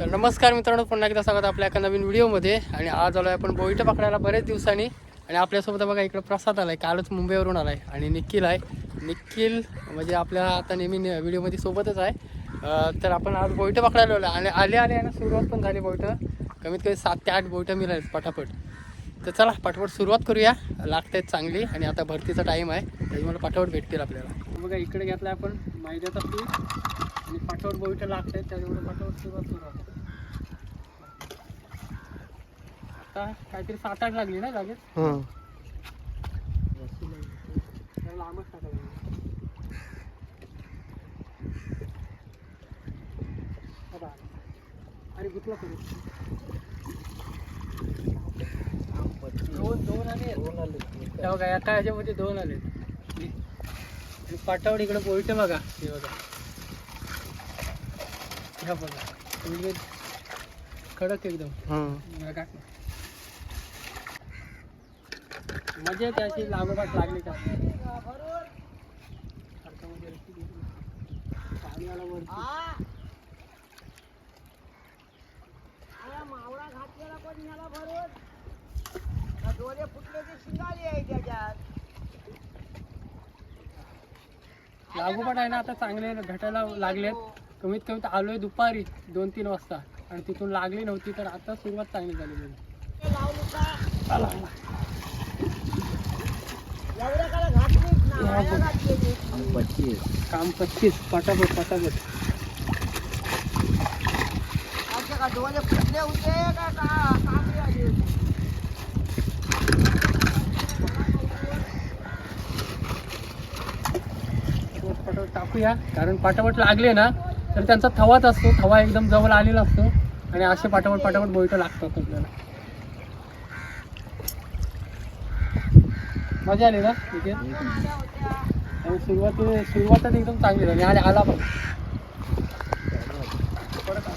तर नमस्कार मित्रांनो पुन्हा एकदा स्वागत आपल्या एका नवीन व्हिडिओमध्ये. आणि आज आलो आपण बोईट पकडायला बरेच दिवसांनी. आणि आपल्यासोबत बघा इकडं प्रसाद आलाय कालच मुंबईवरून आलाय. आणि निखिल आहे. निखिल म्हणजे आपल्या आता नेहमी ने- व्हिडिओमध्ये सोबतच आहे. तर आपण आज बोईट पकडायला आलो आणि आले आले आहे ना सुरुवात पण झाली बोईट. कमीत कमी सात ते आठ बोईटं मिळाली पटापट. तर चला पाठवट सुरुवात करूया. लागत आहेत चांगली. आणि आता भरतीचा टाईम आहे. त्याच्यामुळे पटापट भेटतील आपल्याला. बघा इकडे घेतला आपण मैद्याचा पीठ. आणि पाठवट बोईटं लागतायत त्याच्यामुळे पाठवट सुरुवात करू आपण आता काहीतरी सात आठ लागली ना जरा लांबच टाकायला लागेल. बघा. अरे गुतला करू दोन दोन आले. काय एका ह्याच्यामध्ये दोन आले. आणि पाटावर इकडे पोईट बघा. हे बघा. ह्या बघा. म्हणजे कडक एकदम. बघा. मजा येते अशी लागोपाठ लागली का? मावळा घातलेला पण याला भरून डोळे फुटले ते शिंगाले आहे त्याच्यात लागोपाठ आहे ना आता चांगले घटायला लागलेत. कमीत कमी आलोय दुपारी दोन तीन वाजता. आणि तिथून लागली नव्हती तर आता सुरुवात चांगली झाली काम पच्चीस? पटापट पटापट. टाकूया कारण पटापट लागले ना तर त्यांचा थवाच असतो थवा एकदम जवळ आलेला असतो. आणि असे पटापट पटापट बोईट लागतात आपल्याला. मजा आली ना? तिथे आणि सुरुवात सुरुवातच एकदम चांगली झाली. आणि आला पण. परत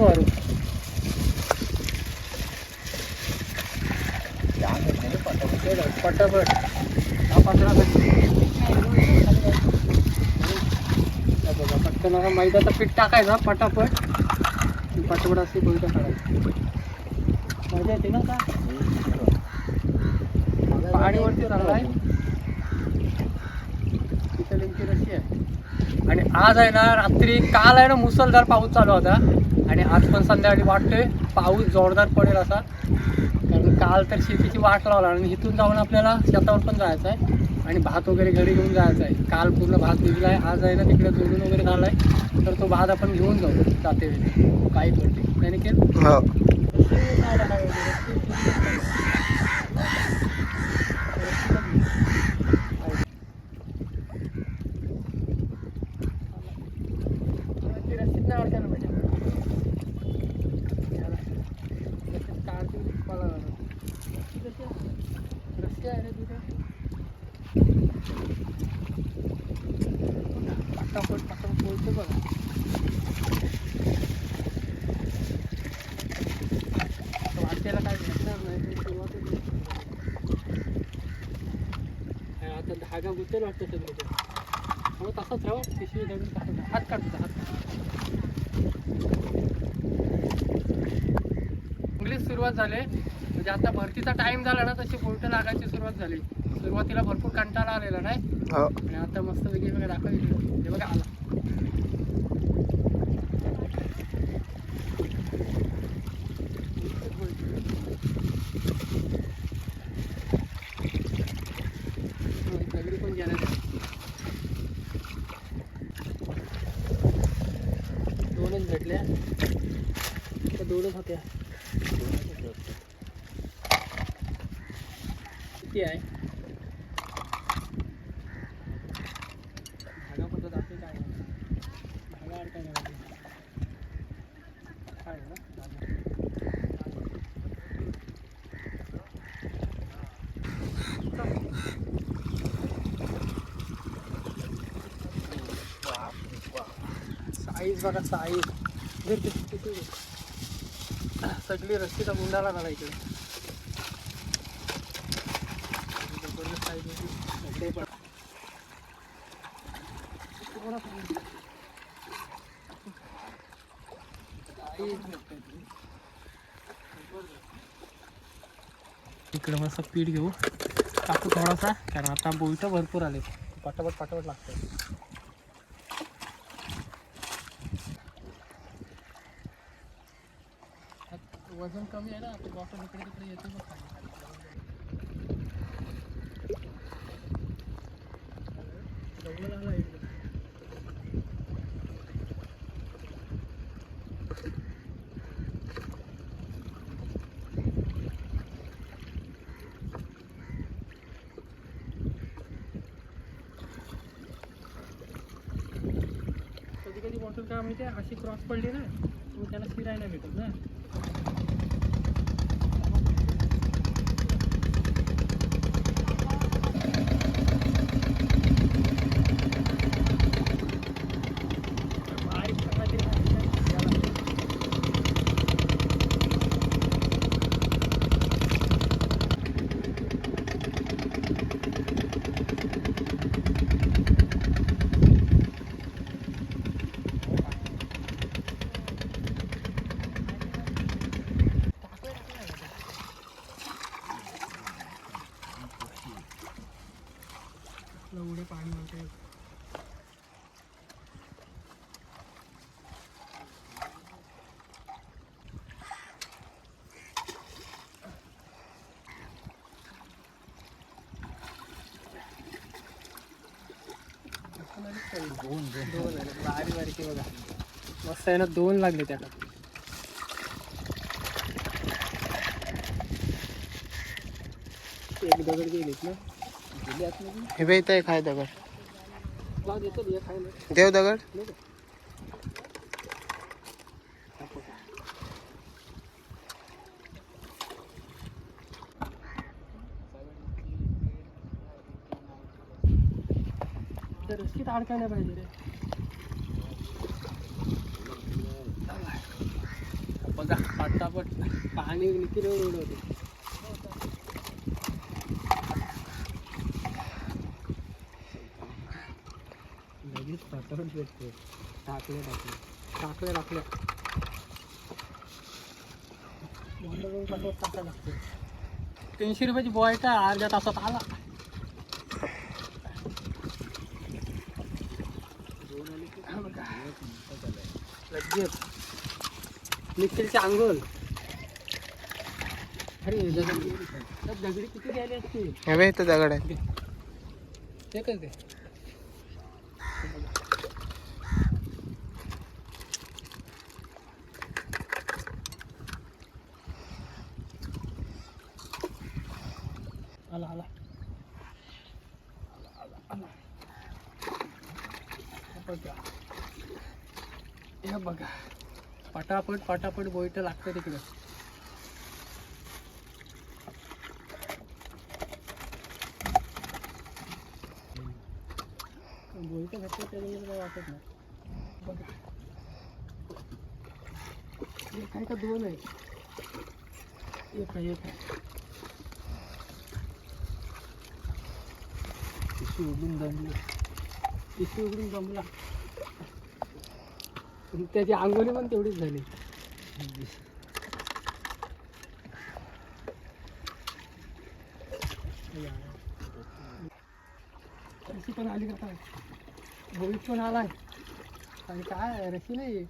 मारू पटापट हा पंधरा बघा पटकन आता मैद्याचं पीठ टाकायचं पटापट. पाठवडा पटापट अशी काढायची मजा येते ना का? पाणीवरती वरती चाललाय तिथं नेमकी रशी आहे. आणि आज आहे ना रात्री काल आहे ना मुसळधार पाऊस चालू होता. आणि आज पण संध्याकाळी वाटतोय पाऊस जोरदार पडेल असा. कारण काल तर शेतीची वाट लावला आणि इथून जाऊन आपल्याला शेतावर पण जायचं आहे. आणि भात वगैरे घरी घेऊन जायचं आहे. काल पूर्ण भात भिजला आहे आज आहे ना तिकडे जोडून वगैरे झाला आहे तर तो भात आपण घेऊन जाऊ जाते वेळी. काही करते त्याने केलं पटापट पटापट बोलतो बघा वाटेला काय भेटणार नाही पण सुरुवातच नाही. आता धागा गुतेल वाटतं सगळं हो तसंच राहू पिशवी धरून तसंच हात काढ तुझा हात चांगलीच सुरुवात झाली. म्हणजे आता भरतीचा टाइम झाला ना तशी बोलट लागायची सुरुवात झाली. सुरुवातीला भरपूर कंटाळा आलेला नाही? आणि आता मस्त वेगळी बघा दाखव इकडे हे बघा आला. घेतल्या भेटल्या त्या दोनच होत्या किती आहे? धागा पद्धत आपली काय? धागा अडकायला काय ना? साईज बघा साईज. सगळी रस्सीचा गुंडाला झाला इकडे इकडे मस्त पीठ घेऊ. टाकू थोडासा कारण आता बोईट भरपूर आले. पटापट पटापट लागतं वजन कमी आहे ना ते बॉटल इकडे तिकडे येते मग खाली खाली. कधी कधी बॉटल काय माहिती आहे अशी क्रॉस पडली ना मग त्याला फिरायला भेटत ना बारीक काहीतरी घालायचं. एवढे पाणी म्हणते दोन झाले आहे बघा. मस्त आहे ना दोन लागले त्याला. एक दगड गेलीत ना. गेली हे एक आहे दगड. जाऊ देतो ये खायला देव दगड. नाही का? ते रस्सीत अडकायला पाहिजे रे. पटापट पाणी एवढं होते. लगेच पटापट भेटते टाकले टाकले टाकले टाकले तीनशे रुपयाची बॉयट अर्ध्या तासात आला. लगेच. निखिलचे अंगोल अरे दगड त्या दगडी आहे. आला आला. हे बघा. पटापट पटापट बोईट लागतं तिकडं. बोईट घरच्या त्याच्यामुळे काही वाटत नाही. काय का दोन आहे एक आहे एक आहे. पिशवी उघडून जमली पिशवी उघडून जमला त्याची आंघोळी पण तेवढीच झाली. रशी पण आली का गोवित पण आलाय. आणि काय रशी नाही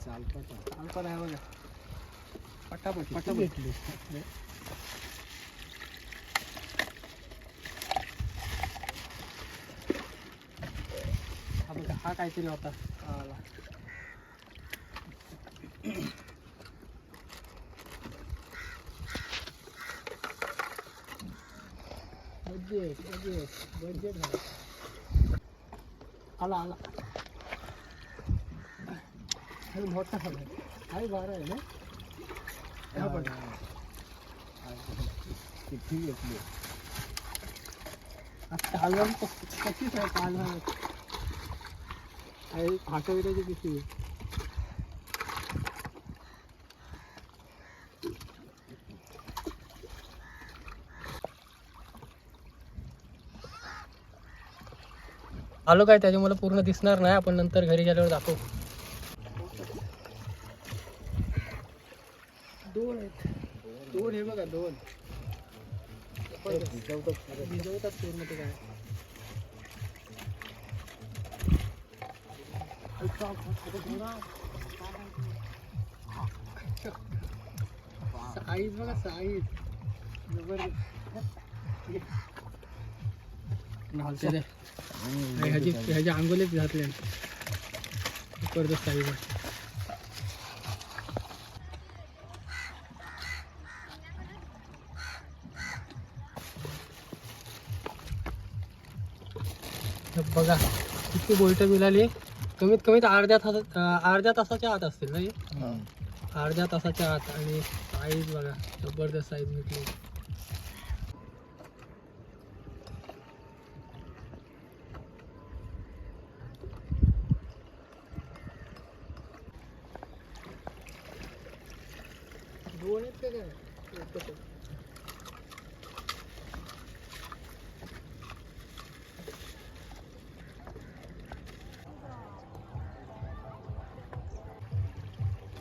चालपट चालपट आहे बघा. पटापट. पटापट. हा बघा हा काहीतरी होता. आला. बजेट बजेट बजेट झाला. आला आला. अरे मोठा झाला आहे बारा आहे ना? पण किती घेतली? कालवण कशीच आहे कालवण आहे. फाटविराची किती? आलो काय? त्याचे मला पूर्ण दिसणार नाही. आपण नंतर घरी गेल्यावर दाखवू दोन आहेत. दोन हे बघा दोन. भिजवतात पूर्ण ते काय? साईज बघा साईज. जबरदस्त. रे ह्याची ह्याची आंघोळीच घातले जबरदस्त साईज आहे बघा किती बोलट मिळाली. कमीत कमीत अर्ध्या तासात अर्ध्या तासाच्या आत असतील ना हे? अर्ध्या तासाच्या आत आणि साईज बघा जबरदस्त साईज भेटली दोन आहेत का काय? आहे.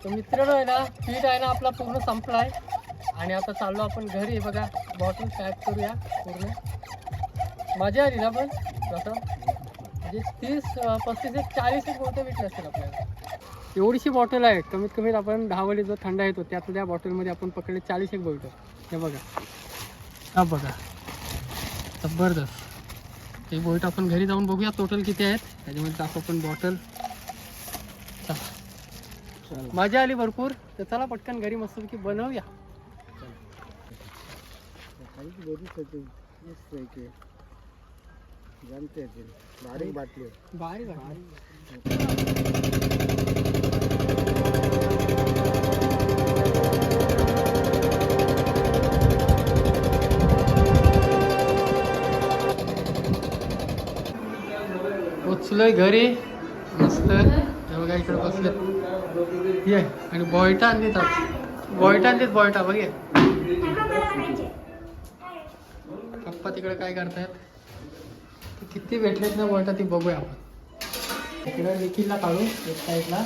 मित्रांनो आहे ना पीठ आहे ना आपला पूर्ण संपला आहे आणि आता चाललो आपण घरी. बघा बॉटल पॅक करूया पूर्ण. मजा आली ना पण? कसं म्हणजे तीस पस्तीस एक चाळीस एक बोटं भेटली असतील आपल्याला. एवढीशी बॉटल आहे कमीत कमीत आपण दहा जो थंड येतो त्यातल्या बॉटलमध्ये आपण पकडले चाळीस एक बोलतो. हे बघा. हा बघा. जबरदस्त. एक बोईट आपण घरी जाऊन बघूया टोटल किती आहेत. त्याच्यामध्ये टाकू आपण बॉटल मजा आली भरपूर. तर चला पटकन घरी मस्तपैकी बनवूया. जमते बारीक बाटली. भारी भारी घरी. मस्त. बघा इकडे बसले ये. आणि बॉयटा आणलीत आज. बॉयटा आणलीत बॉयटा. बघे पप्पा तिकडे काय करतायत? ते किती भेटलेत ना बॉयटा ती बघूया आपण. इकडे निखिलला काढू एक साईडला.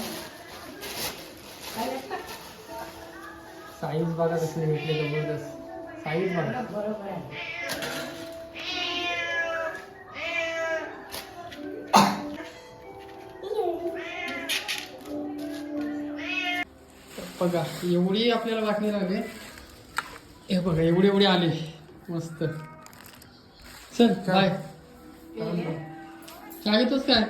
साईज बघा कसले भेटले जबरदस्त. साईज बघा. बघा एवढी आपल्याला वाटणी लागली. हे बघा एवढी एवढी आली. मस्त. चल बाय चहा घेतोस काय